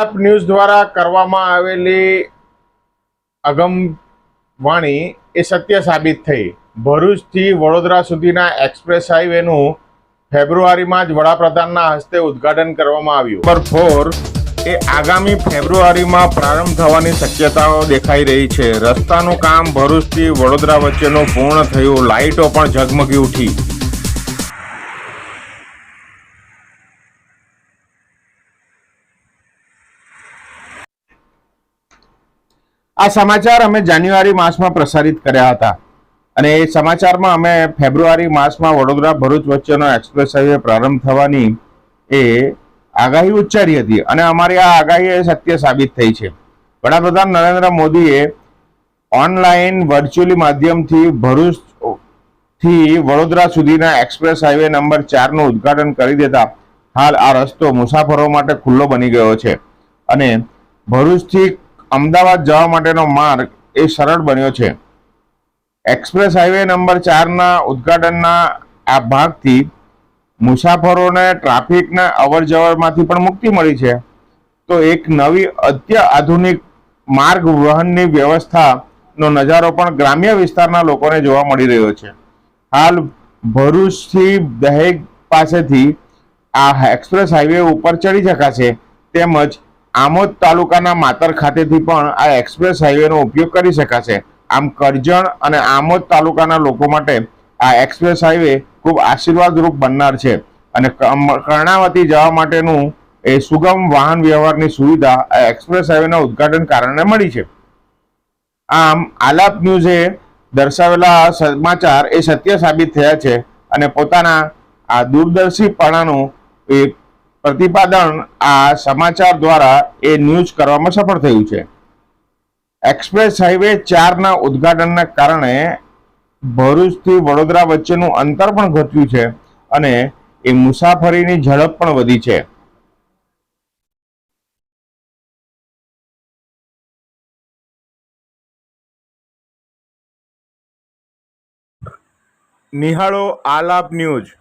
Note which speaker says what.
Speaker 1: Alap news દ્વારા કરવામાં આવેલી અગમવાણી એ સત્ય સાબિત થઈ. ભરૂચથી વડોદરા સુધીના એક્સપ્રેસ હાઈવેનું ફેબ્રુઆરીમાં જ વડાપ્રધાનના હસ્તે ઉદ્ઘાટન કરવામાં આવ્યું. નંબર ફોર એ આગામી ફેબ્રુઆરીમાં પ્રારંભ થવાની શક્યતાઓ દેખાઈ રહી છે. રસ્તાનું કામ ભરૂચથી વડોદરા વચ્ચેનું પૂર્ણ થયું. લાઇટો પણ ઝગમગી ઉઠી. આ સમાચાર અમે જાન્યુઆરી માસમાં પ્રસારિત કર્યા હતા. અને એ સમાચારમાં અમે ફેબ્રુઆરી માસમાં વડોદરા ભરૂચ વચ્ચેનો એક્સપ્રેસ હાઈવે પ્રારંભ થવાની એ આગાહી ઉચ્ચારી હતી. અને અમારી આ આગાહી સત્ય સાબિત થઈ છે. વડાપ્રધાન નરેન્દ્ર મોદીએ ઓનલાઈન વર્ચ્યુઅલી માધ્યમથી ભરૂચથી વડોદરા સુધીના એક્સપ્રેસ હાઈવે નંબર ચારનું ઉદ્ઘાટન કરી દેતા હાલ આ રસ્તો મુસાફરો માટે ખુલ્લો બની ગયો છે. અને ભરૂચથી અમદાવાદ જવા માટેનો માર્ગ એ સરળ બન્યો છે. એક્સપ્રેસ હાઈવે નંબર ચારના ઉદ્ઘાટનના આ ભાગથી મુસાફરોને ટ્રાફિકના અવર જવરમાંથી પણ મુક્તિ મળી છે. તો એક નવી અત્ય આધુનિક માર્ગ વહનની વ્યવસ્થાનો નજારો પણ ગ્રામ્ય વિસ્તારના લોકોને જોવા મળી રહ્યો છે. હાલ ભરૂચથી દહેજ પાસેથી આ એક્સપ્રેસ હાઈવે ઉપર ચડી શકાશે તેમજ આમોદ તાલુકાના માતર ખાતેથી પણ આ એક્સપ્રેસ હાઈવેનો ઉપયોગ કરી શકાશે. આમ કરજણ અને આમોદ તાલુકાના લોકો માટે આ એક્સપ્રેસ હાઈવે ખૂબ આશીર્વાદરૂપ બનનાર છે. અને કર્ણાવતી જવા માટેનું એ સુગમ વાહન વ્યવહારની સુવિધા આ એક્સપ્રેસ હાઈવેના ઉદઘાટન કારણે મળી છે. આમ આલાપ ન્યૂઝે દર્શાવેલા સમાચાર એ સત્ય સાબિત થયા છે અને પોતાના આ દૂરદર્શીપણાનું એ પ્રતિપાદન આ સમાચાર દ્વારા એ ન્યૂઝ કરવામાં સફળ થયું છે. એક્સપ્રેસ હાઈવે ચારના ઉદ્ઘાટનના કારણે ભરૂચથી વડોદરા વચ્ચેનું અંતર પણ ઘટ્યું છે અને એ મુસાફરીની ઝડપ પણ વધી છે. નિહાળો આલાપ ન્યૂઝ.